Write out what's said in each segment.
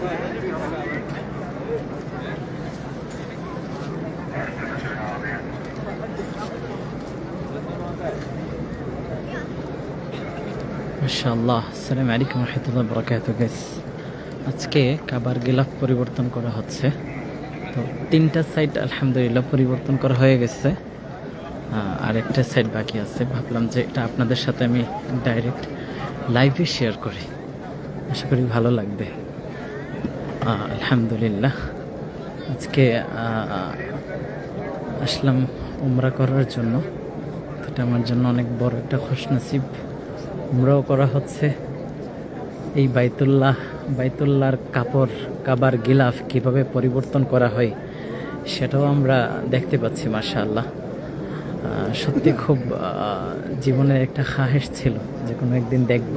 মাশাআল্লাহ, আসসালামু আলাইকুম রহমতুল্লাহ বরকাত গাইস আজকে কাবার গিলাফ পরিবর্তন করা হচ্ছে। তো তিনটা সাইড আলহামদুলিল্লাহ পরিবর্তন করা হয়ে গেছে। আর একটা সাইড বাকি আছে। ভাবলাম যে এটা আপনাদের সাথে আমি ডাইরেক্ট লাইভে শেয়ার করি। আশা করি ভালো লাগবে। আলহামদুলিল্লাহ। আজকে আসলাম উমরা করার জন্য। এটা আমার জন্য অনেক বড় একটা খুশনসিব। উমরাও করা হচ্ছে। এই বাইতুল্লাহ, বাইতুল্লাহর কাপড়, কাবার গিলাফ কীভাবে পরিবর্তন করা হয়, সেটাও আমরা দেখতে পাচ্ছি, মাশাআল্লাহ। সত্যি খুব জীবনের একটা খাহেশ ছিল যে কোনো একদিন দেখব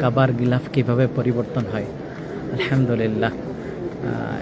কাবার গিলাফ কীভাবে পরিবর্তন হয়। আলহামদুলিল্লাহ।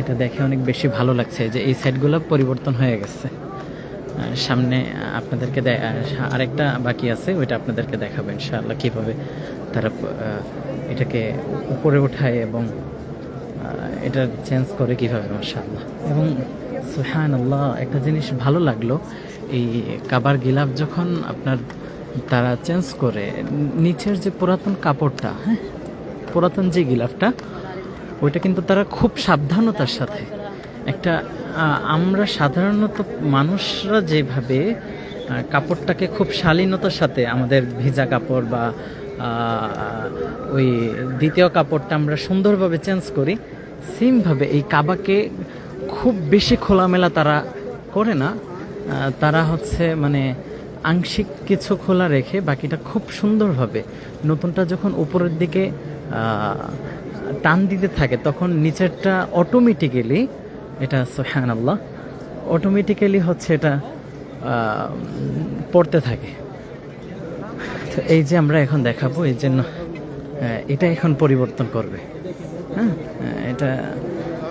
এটা দেখে অনেক বেশি ভালো লাগছে যে এই সাইডগুলো পরিবর্তন হয়ে গেছে। সামনে আপনাদেরকে আরেকটা বাকি আছে, ওইটা আপনাদেরকে দেখাবো ইনশাআল্লাহ কীভাবে তারা এটাকে উপরে ওঠায় এবং এটা চেঞ্জ করে কীভাবে, মাশাআল্লাহ। এবং সুহান আল্লাহ একটা জিনিস ভালো লাগল, এই কাবার গিলাফ যখন আপনার তারা চেঞ্জ করে নিচের যে পুরাতন কাপড়টা হ্যাঁ পুরাতন যে গিলাফটা ওইটা কিন্তু তারা খুব সাবধানতার সাথে। একটা আমরা সাধারণত মানুষরা যেভাবে কাপড়টাকে খুব শালীনতার সাথে আমাদের ভিজা কাপড় বা ওই দ্বিতীয় কাপড়টা আমরা সুন্দরভাবে চেঞ্জ করি, সেমভাবে এই কাবাকে খুব বেশি খোলামেলা তারা করে না। তারা হচ্ছে মানে আংশিক কিছু খোলা রেখে বাকিটা খুব সুন্দরভাবে। নতুনটা যখন উপরের দিকে টান দিতে থাকে, তখন নিচেরটা অটোমেটিক্যালি এটা সোহান আল্লাহ অটোমেটিক্যালি হচ্ছে এটা পড়তে থাকে। তো এই যে আমরা এখন দেখাবো, এই জন্য এটা এখন পরিবর্তন করবে। হ্যাঁ এটা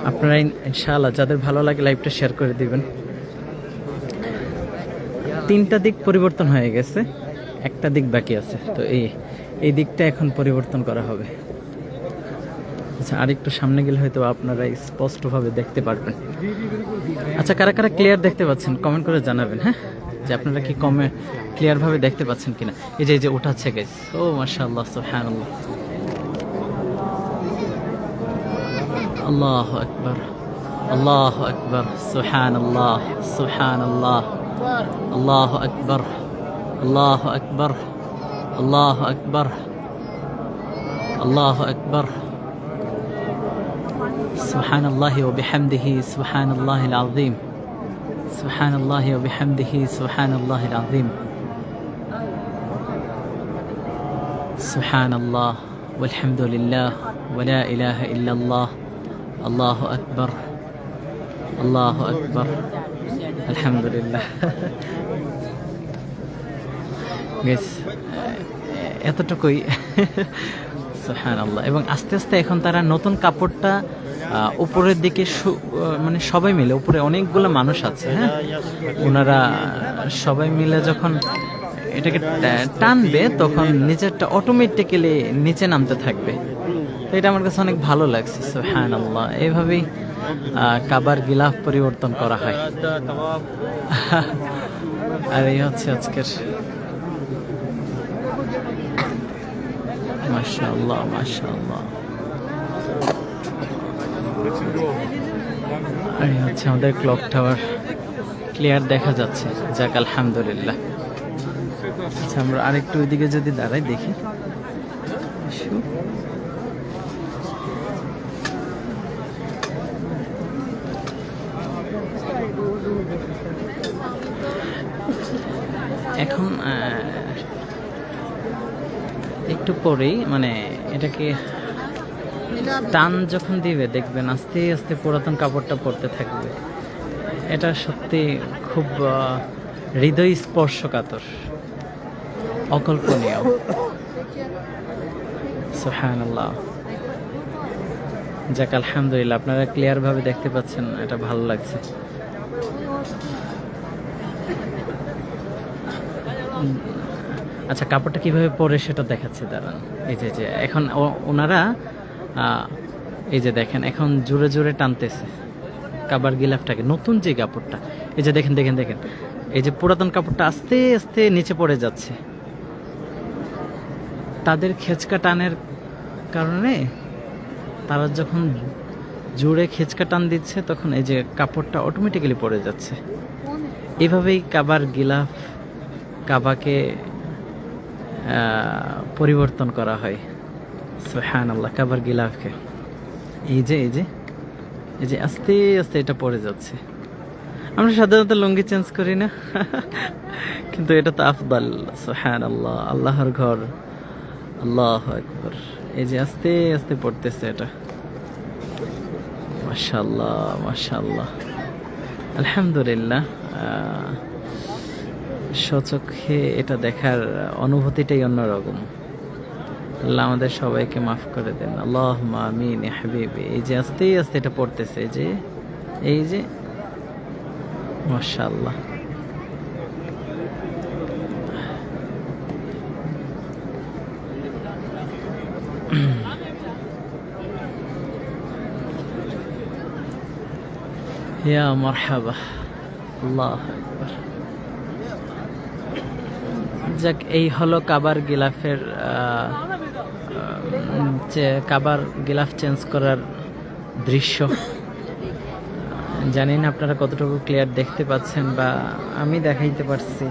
আপনারা ইন- ইনশাআল্লাহ যাদের ভালো লাগে লাইভটা শেয়ার করে দিবেন। তিনটা দিক পরিবর্তন হয়ে গেছে, একটা দিক বাকি আছে। তো এই এই দিকটা এখন পরিবর্তন করা হবে। আচ্ছা আরেকটু সামনে গেলে হয়তো আপনারা স্পষ্টভাবে দেখতে পারবেন। আচ্ছা কারা কারা ক্লিয়ার দেখতে পাচ্ছেন কমেন্ট করে জানাবেন হ্যাঁ? যে আপনারা কি কমে ক্লিয়ার ভাবে দেখতে পাচ্ছেন কিনা? এই যে এই যে উঠাচ্ছে গাইস ও, মাশাআল্লাহ, সুবহানাল্লাহ। আল্লাহ আকবার আল্লাহ আকবার, সুবহানাল্লাহ সুবহানাল্লাহ। আল্লাহ আকবার আল্লাহ আকবার আল্লাহ আকবার আল্লাহ আকবার। سبحان الله وبحمده سبحان الله العظيم سبحان الله وبحمده سبحان الله العظيم سبحان الله والحمد لله ولا إله إلا الله الله أكبر الله أكبر الحمد لله Guys, আহ, এতটুকুই সুহান আল্লাহ এবং আস্তে আস্তে এখন তারা নতুন কাপড়টা আহ, উপরের দিকে মানে সবাই মিলে, উপরে অনেকগুলো মানুষ আছে হ্যাঁ? ওনারা সবাই মিলে যখন এটাকে টানবে, তখন নিচেরটা অটোমেটিক্যালি নিচে নামতে থাকবে। তো এটা আমার কাছে অনেক ভালো লাগছে হ্যাঁ আল্লাহ এইভাবেই কাবার গিলাফ পরিবর্তন করা হয়। আর এই হচ্ছে আজকের। মাশাআল্লাহ মাশাআল্লাহ। আর হচ্ছে আমাদের ক্লক টাওয়ার ক্লিয়ার দেখা যাচ্ছে। যাক, আলহামদুলিল্লাহ। আচ্ছা আমরা আরেকটু ওইদিকে যদি দাঁড়াই, দেখি। এখন একটু পরেই মানে এটাকে টান যখন দিবে, দেখবেন আস্তে আস্তে পুরাতন কাপড়টা পরতে থাকবে। এটা সত্যি খুব হৃদয় স্পর্শকাতর অকল্পনীয়। সুহান আল্লাহ যাক, আলহামদুলিল্লাহ, আপনারা ক্লিয়ার ভাবে দেখতে পাচ্ছেন, এটা ভালো লাগছে। আচ্ছা কাপড়টা কীভাবে পরে সেটা দেখাচ্ছে, দাঁড়ান। এই যে যে, এখন ওনারা এই যে দেখেন, এখন জোরে জোরে টানতেছে কাবার গিলাফটাকে। নতুন যে কাপড়টা, এই যে দেখেন দেখেন দেখেন। এই যে পুরাতন কাপড়টা আস্তে আস্তে নিচে পড়ে যাচ্ছে। তাদের খেচকা টানের কারণে তারা যখন জোরে খেচকা টান দিচ্ছে, তখন এই যে কাপড়টা অটোমেটিক্যালি পড়ে যাচ্ছে। এভাবেই কাবার গিলাফ, কাবাকে পরিবর্তন করা হয়। সুহান আল্লাহ কাবার গিলাফকে। এই যে এই যে এই যে আস্তে আস্তে এটা পড়ে যাচ্ছে। আমরা সাধারণত লুঙ্গি চেঞ্জ করি না কিন্তু এটা তো আফদাল সুহান আল্লাহ আল্লাহর ঘর। আল্লাহ একবার এই যে আস্তে আস্তে পড়তেছে এটা। মাশাল্লাহ মাশাল্লাহ আলহামদুলিল্লাহ আহ, স্বচক্ষে এটা দেখার অনুভূতিটাই অন্যরকম। আল্লাহ আমাদের সবাইকে মাফ করে দেন। আল্লাহ মামিন হাবিবি। এই যে আস্তে আস্তে এটা পড়তেছে যে, এই যে মাশাল্লাহ ইয়া মারহাবা, আল্লাহ যাক, এই হলো কাবার গিলাফের কাবার গিলাফ চেঞ্জ করার দৃশ্য জানি না আপনারা কতটুকু ক্লিয়ার দেখতে পাচ্ছেন বা আমি দেখাইতে পারছি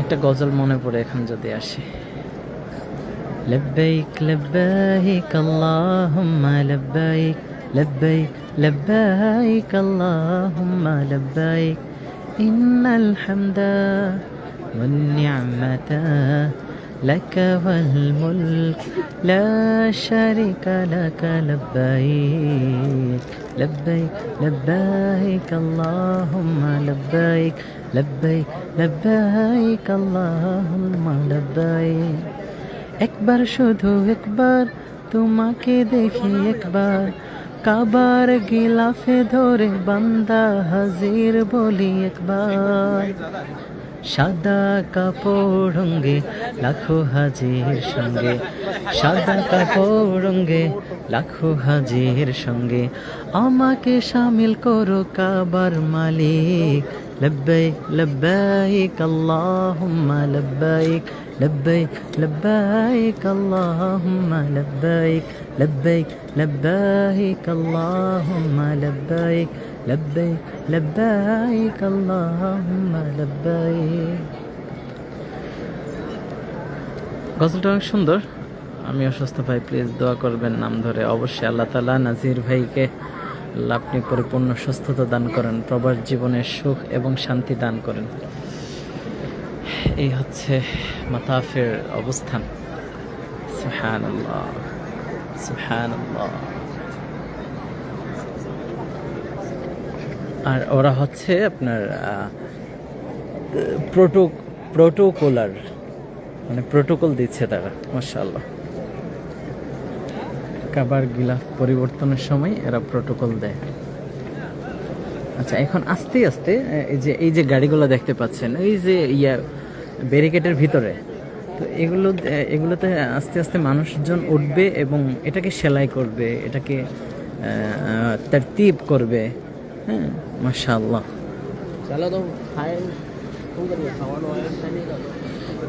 একটা গজল মনে পড়ে এখন যদি আসে لبيك لبيك اللهم لبيك لبيك لبيك اللهم لبيك إن الحمد والنعمة لك والملك لا شريك لك لبيك لبيك لبيك اللهم لبيك لبيك لبيك اللهم لبيك একবার শুধু একবার তোমাকে দেখি একবার কাবার গিলাফে ধরে বান্দা হাজির বলি একবার সাদা কাপড় রঙ্গে লাখো হাজির সঙ্গে সাদা কাপড় রঙ্গে লাখো হাজির সঙ্গে আমাকে সামিল করো কাবার মালিক لبيك لبيك اللهم لبيك لبيك لبيك اللهم لبيك لبيك لبيك اللهم لبيك لبيك لبيك اللهم لبيك গজলটা অনেক সুন্দর আমি অসুস্থ ভাই প্লিজ দোয়া করবেন নাম ধরে অবশ্যই আল্লাহ তালা নাজির ভাইকে আল্লাহ আপনি পরিপূর্ণ সুস্থতা দান করেন প্রবাস জীবনের সুখ এবং শান্তি দান করেন এই হচ্ছে মাতাফের অবস্থান সুবহানাল্লাহ সুবহানাল্লাহ আর ওরা হচ্ছে আপনার প্রোটো, প্রোটোকলার মানে প্রোটোকল দিচ্ছে তারা, মাশাআল্লাহ। কাবার গিলাফ পরিবর্তনের সময় এরা প্রোটোকল দেয়। আচ্ছা এখন আস্তে আস্তে, এই যে এই যে গাড়িগুলো দেখতে পাচ্ছেন, এই যে ইয়া, ব্যারিকেডের ভিতরে তো এগুলো এগুলোতে আস্তে আস্তে মানুষজন উঠবে এবং এটাকে সেলাই করবে এটাকে তরতিব করবে। হ্যাঁ মাশাল্লাহ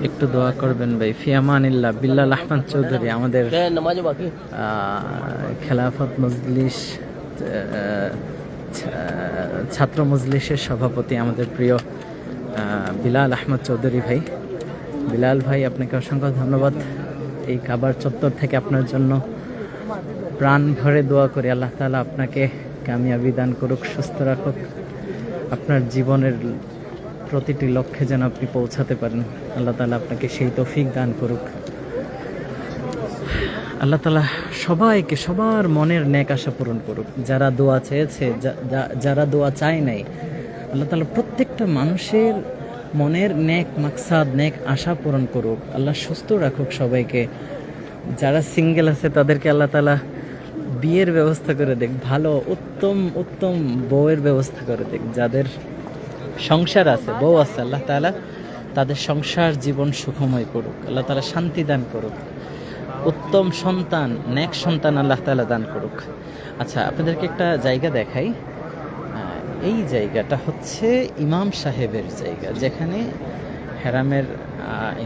একটু দোয়া করবেন ভাই। ফিয়ামানিল্লাহ বিল্লাল আহমান চৌধুরী আমাদের খেলাফত মজলিস ছাত্র মজলিসের সভাপতি আমাদের প্রিয় বিলাল আহমদ চৌধুরী ভাই। বিলাল ভাই, আপনাকে অসংখ্য ধন্যবাদ। এই কাবার চত্বর থেকে আপনার জন্য প্রাণ ভরে দোয়া করি। আল্লাহ তালা আপনাকে কামিয়াবি দান করুক, সুস্থ রাখুক। আপনার জীবনের প্রতিটি লক্ষ্যে যেন আপনি পৌঁছাতে পারেন। আল্লাহ তালা আপনাকে সেই তৌফিক দান করুক। আল্লাহ তালা সবাইকে সবার মনের ন্যাক আশা পূরণ করুক। যারা দোয়া চেয়েছে যারা দোয়া চায় নাই, আল্লাহ তালা প্রত্যেকটা মানুষের মনের ন্যাক মাকসাদ ন্যাক আশা পূরণ করুক। আল্লাহ সুস্থ রাখুক সবাইকে। যারা সিঙ্গেল আছে, তাদেরকে আল্লাহ তালা বিয়ের ব্যবস্থা করে দেখ ভালো, উত্তম উত্তম বউয়ের ব্যবস্থা করে দেখ যাদের সংসার আছে, বউ আছে, আল্লাহ তালা তাদের সংসার জীবন সুখময় করুক। আল্লাহ তালা শান্তি দান করুক। উত্তম সন্তান, নেক সন্তান আল্লাহ তালা দান করুক। আচ্ছা আপনাদেরকে একটা জায়গা দেখাই। এই জায়গাটা হচ্ছে ইমাম সাহেবের জায়গা, যেখানে হেরামের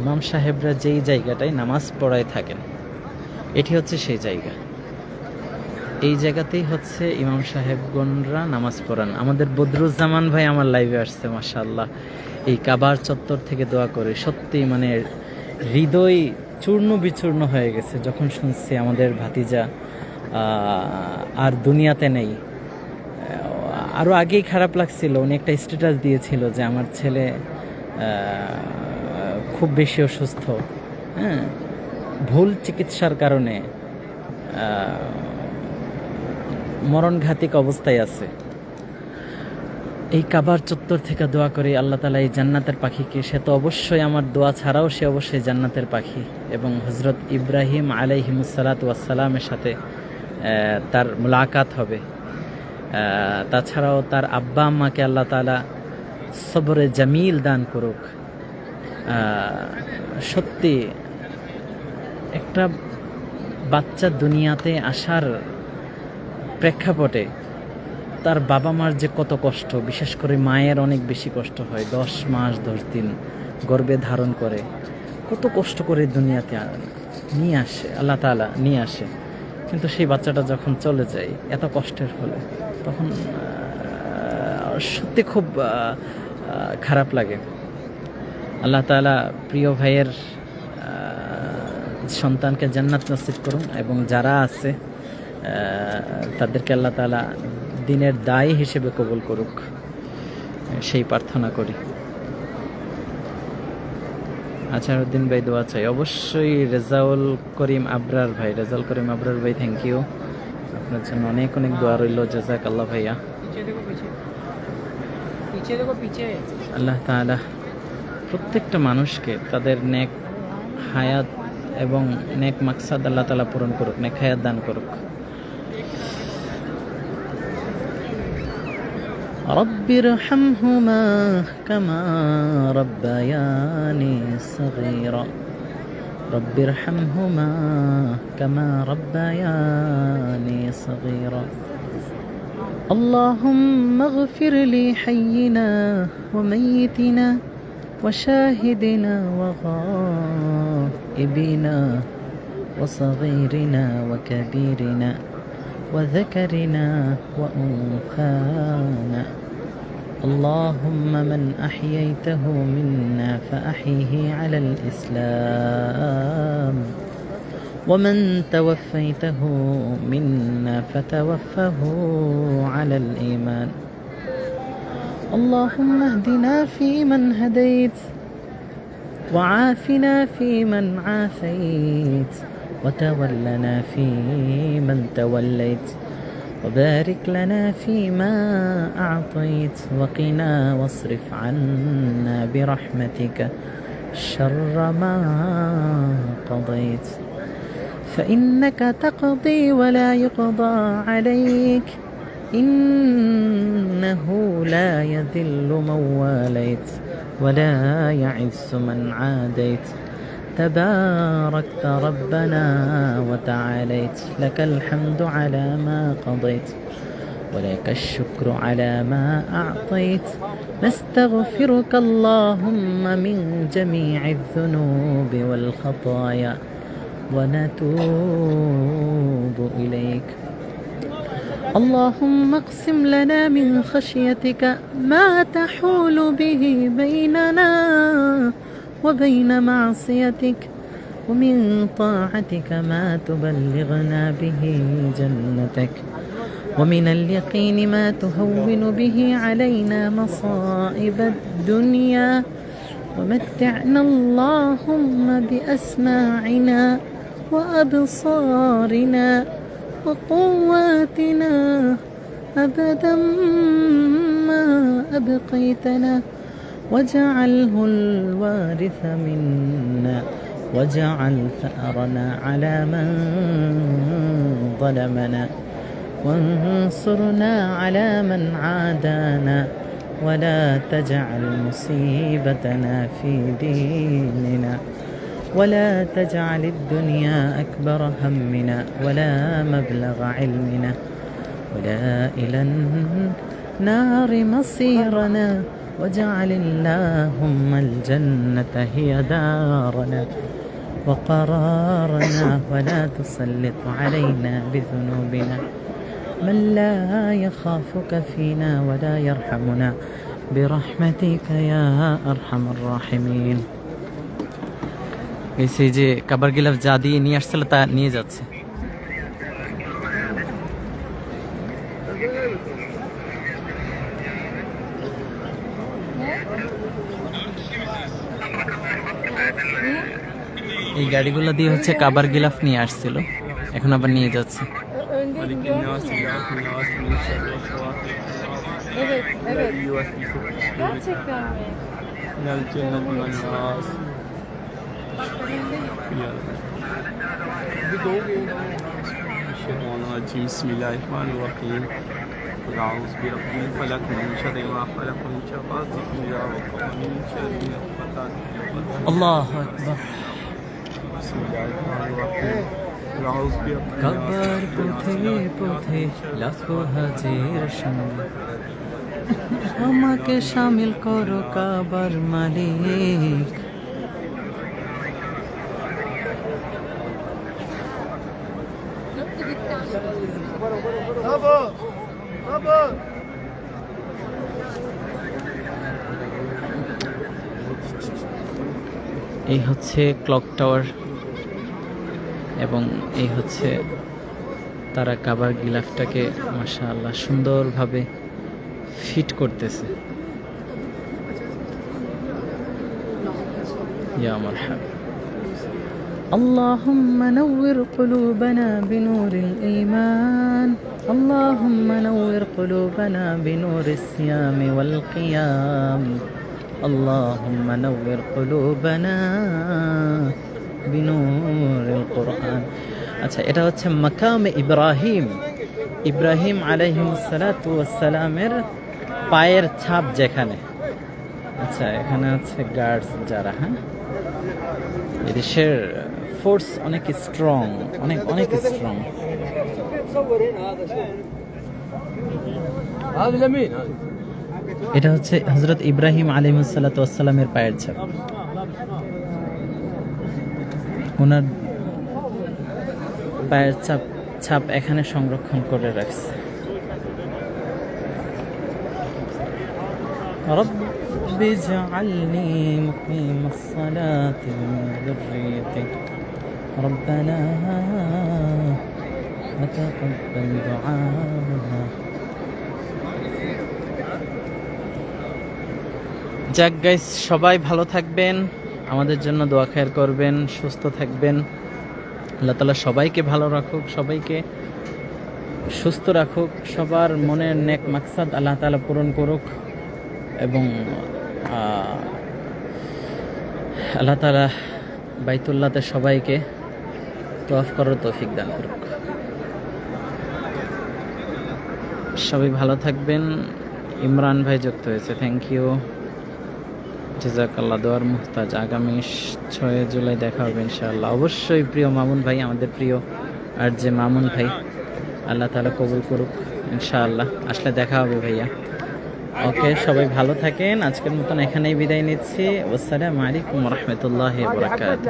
ইমাম সাহেবরা যেই জায়গাটায় নামাজ পড়ায় থাকেন, এটি হচ্ছে সেই জায়গা। এই জায়গাতেই হচ্ছে ইমাম সাহেবগণরা নামাজ পড়ান। আমাদের বদরুজ্জামান ভাই আমার লাইভে আসছে, মাশাআল্লাহ। এই কাবার চত্বর থেকে দোয়া করে সত্যি মানে হৃদয় চূর্ণ বিচূর্ণ হয়ে গেছে। যখন শুনছি আমাদের ভাতিজা আর দুনিয়াতে নেই আরও আগেই খারাপ লাগছিল, উনি একটা স্ট্যাটাস দিয়েছিল যে আমার ছেলে খুব বেশি অসুস্থ হ্যাঁ? ভুল চিকিৎসার কারণে মরণঘাতিক অবস্থায় আছে। এই কাবার চত্বর থেকে দোয়া করে, আল্লাহ তালা এই জান্নাতের পাখিকে, সে তো অবশ্যই আমার দোয়া ছাড়াও সে অবশ্যই জান্নাতের পাখি এবং হজরত ইব্রাহিম আলাইহিমুসালাত ওয়াসালামের সাথে তার মোলাকাত হবে। তাছাড়াও তার আব্বা আম্মাকে আল্লাহ তালা সবরে জামিল দান করুক। সত্যি একটা বাচ্চা দুনিয়াতে আসার প্রেক্ষাপটে তার বাবা মার যে কত কষ্ট, বিশেষ করে মায়ের অনেক বেশি কষ্ট হয়, দশ মাস, দশ দিন গর্বে ধারণ করে। কত কষ্ট করে দুনিয়াতে নিয়ে আসে, আল্লাহ তালা নিয়ে আসে। কিন্তু সেই বাচ্চাটা যখন চলে যায়, এত কষ্টের ফলে। তখন সত্যি খুব খারাপ লাগে। আল্লাহ তাআলা প্রিয় ভাইয়ের সন্তানকে জান্নাত নসিব করুন এবং যারা আছে তাদেরকে আল্লাহ তাআলা দিনের দায়ী হিসেবে কবুল করুক। সেই প্রার্থনা করি। আচারউদ্দিন ভাই দোয়া চাই। অবশ্যই রেজাউল করিম আবরার ভাই। রেজাউল করিম আবরার ভাই থ্যাংক ইউ আপনার জন্য অনেক অনেক দোয়া রইল জাজাক আল্লাহ ভাইয়া আল্লাহ তাহলে প্রত্যেকটা মানুষকে তাদের নেক হায়াত এবং নেক মাকসাদ আল্লাহ তালা পূরণ করুক নেক হায়াত দান করুক। رب ارحمهما كما ربياني صغيرا رب ارحمهما كما ربياني صغيرا. اللهم اغفر لي حينا وميتنا وشاهدنا وغائبنا وصغيرنا وكبيرنا وذكرنا وأنثانا. اللهم من أحييته منا فأحيه على الإسلام. ومن توفيته منا فتوفه على الإيمان. اللهم اهدنا فيمن هديت وعافنا فيمن عافيت وتولنا فيمن توليت. وبارك لنا فيما أعطيت وقنا واصرف عنا برحمتك شر ما قضيت. فإنك تقضي ولا يقضى عليك إنه لا يذل من واليت ولا يعز من عاديت. تباركت ربنا وتعاليت. لك الحمد على ما قضيت ولك الشكر على ما أعطيت. نستغفرك اللهم من جميع الذنوب والخطايا ونتوب إليك. اللهم اقسم لنا من خشيتك ما تحول به بيننا. وبين معصيتك ومن طاعتك ما تبلغنا به جنتك ومن اليقين ما تهون به علينا مصائب الدنيا ومتعنا اللهم بأسماعنا وأبصارنا وقواتنا أبدا ما أبقيتنا واجعله الوارث منا واجعل ثأرنا على من ظلمنا. وانصرنا على من عادانا ولا تجعل مصيبتنا في ديننا. ولا تجعل الدنيا أكبر همنا ولا مبلغ علمنا. ولا إلى النار مصيرنا. واجعل اللهم الجنة هي دارنا وقرارنا ولا تسلط علينا بذنوبنا من لا يخافك فينا ولا يرحمنا برحمتك يا أرحم الراحمين এই সেই যে কাবার গিলাফ যা দিয়ে নিয়ে আসছিল তা নিয়ে যাচ্ছে এই গাড়িগুলো দিয়ে হচ্ছে কাবার গিলাফ নিয়ে আসছিল এখন আবার niye যাচ্ছে Önde Malik gidiyor. Nas, İlah Nas, Min şerri vesvâsil Evet, evet. Yüvesvisu Gerçekten mi? minel cennet minel nas. Ya. Bir doğu Şeytanirracim. Bismillahirrahmanirrahim. قل أعوذ برب الفلق من شر ما خلق من شر غاسق إذا وقب من شر الفتن আল্লাহ আকবার بسم الله الرحمن কাবার পথে পথে লাখো হাজির সঙ্গে। আমাকে শামিল করো কাবার মালিক। এই হচ্ছে ক্লক টাওয়ার। এবং এই হচ্ছে তারা কাবার গিলাফটাকে মাশাআল্লাহ সুন্দরভাবে ফিট করতেছে ইয়া মারহাবা اللهم نور قلوبنا بنور الإيمان اللهم نور قلوبنا بنور الصيام والقيام اللهم نور قلوبنا কোরআন। আচ্ছা এটা হচ্ছে মাকাম ইব্রাহিম। ইব্রাহিম আলাইহিম সালাতামের পায়ের ছাপ যেখানে। আচ্ছা এখানে হচ্ছে গার্ডস যারা হ্যাঁ? দেশের ফোর্স অনেক স্ট্রং অনেক অনেক স্ট্রং এটা হচ্ছে হজরত ইব্রাহিম আলিমুসাল্লাতামের পায়ের ছাপ। ওনার পায়ের ছাপ ছাপ এখানে সংরক্ষণ করে রাখছে رب اجعلني مقيم الصلاة ومن ذريتي ربنا وتقبل دعاء যাক গাইস সবাই ভালো থাকবেন আমাদের জন্য দোয়া খায়ের করবেন, সুস্থ থাকবেন। আল্লাহ তালা সবাইকে ভালো রাখুক, সবাইকে সুস্থ রাখুক, সবার মনের নেক মাকসাদ আল্লাহ তালা পূরণ করুক এবং আল্লাহ তালা বাইতুল্লাতে সবাইকে তোয়াফ করার তৌফিক দান করুক। সবাই ভালো থাকবেন। ইমরান ভাই যুক্ত হয়েছে থ্যাংক ইউ জাজাকাল্লাহ, দোয়ার মুহতাজ। আগামী ছয় জুলাই দেখা হবে ইনশাআল্লাহ। অবশ্যই প্রিয় মামুন ভাই, আমাদের প্রিয় আর যে মামুন ভাই, আল্লাহ তালা কবুল করুক ইনশাআল্লাহ। আসলে দেখা হবে ভাইয়া। ওকে, সবাই ভালো থাকেন। আজকের মতন এখানেই বিদায় নিচ্ছি। আসসালামু আলাইকুম রহমতুল্লাহ বরাকাত